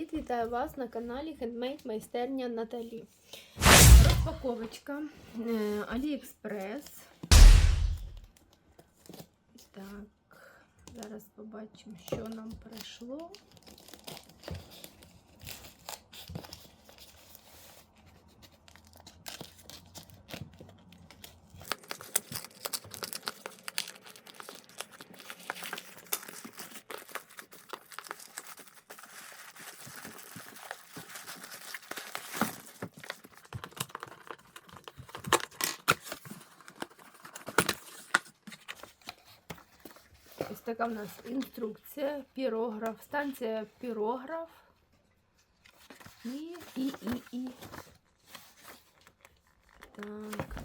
вітаю вас на каналі Handmade Майстерня Наталі. Розпаковочка е, AliExpress. Так, зараз побачимо, що нам прийшло. Така в нас інструкція, пірограф, станція пірограф. І, і, і, і. Так.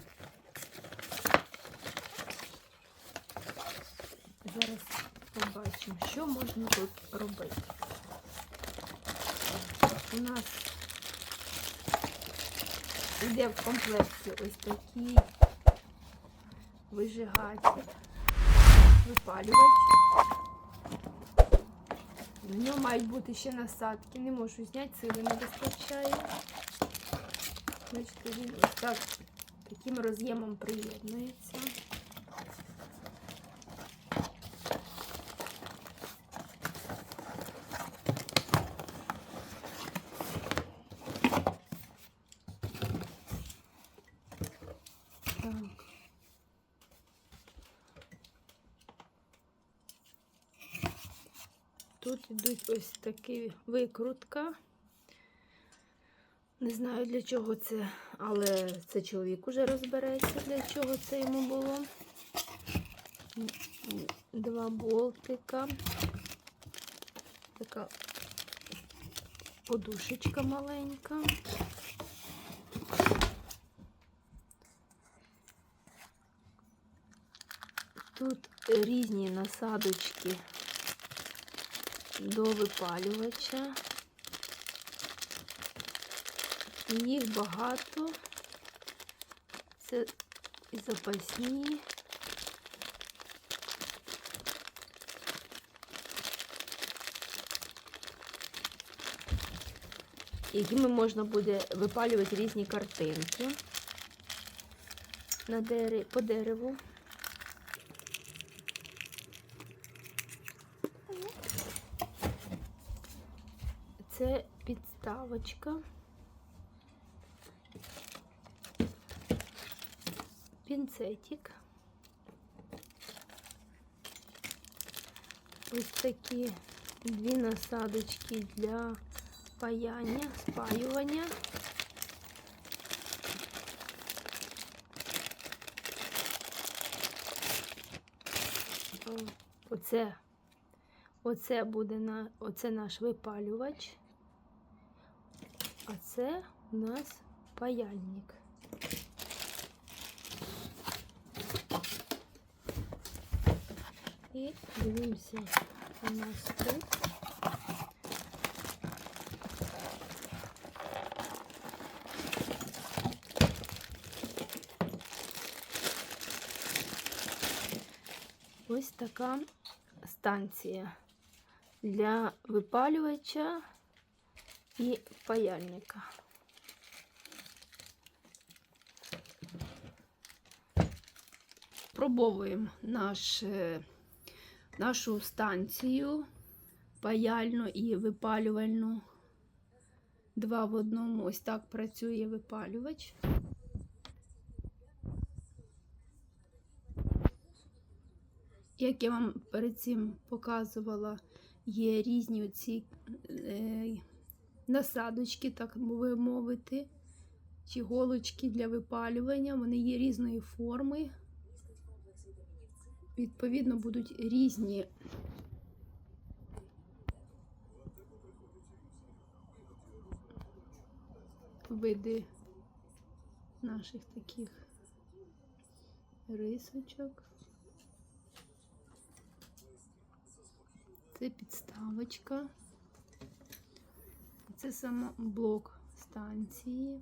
Зараз побачимо, що можна тут робити. У нас йде в комплекті ось такий вижигатель випалювач. На нього мають бути ще насадки. Не можу зняти, сили не вистачає. Значить, він ось так таким роз'ємом приєднується. Тут йдуть ось такі викрутка. Не знаю для чого це, але це чоловік уже розбереться, для чого це йому було. Два болтика. Така подушечка маленька. Тут різні насадочки до випалювача. Їх багато. Це і запасні. Якими можна буде випалювати різні картинки на дерев... по дереву. Це підставочка. Пінцетик. Ось такі дві насадочки для паяння, спаювання. Оце Оце буде на, оце наш випалювач, а це у нас паяльник. І дивимося у нас тут. Ось така станція для випалювача і паяльника. Пробовуємо наш, е, нашу станцію паяльну і випалювальну. Два в одному. Ось так працює випалювач. Як я вам перед цим показувала, є різні оці е, насадочки, так би мовити, чи голочки для випалювання. Вони є різної форми. Відповідно, будуть різні види наших таких рисочок. Це підставочка. Це саме блок станції.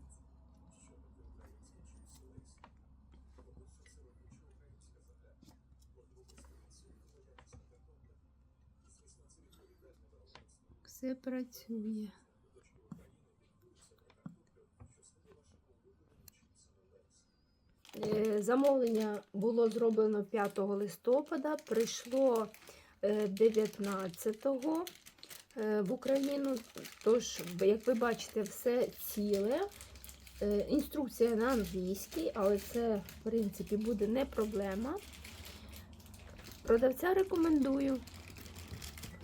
Все працює. Е, замовлення було зроблено 5 листопада, прийшло е, 19 в Україну. Тож, як ви бачите, все ціле. Е, Інструкція на англійській, але це, в принципі, буде не проблема. Продавця рекомендую.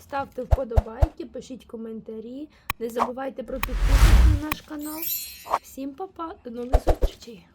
Ставте вподобайки, пишіть коментарі. Не забувайте про підписку на наш канал. Всім па-па, до нових зустрічей!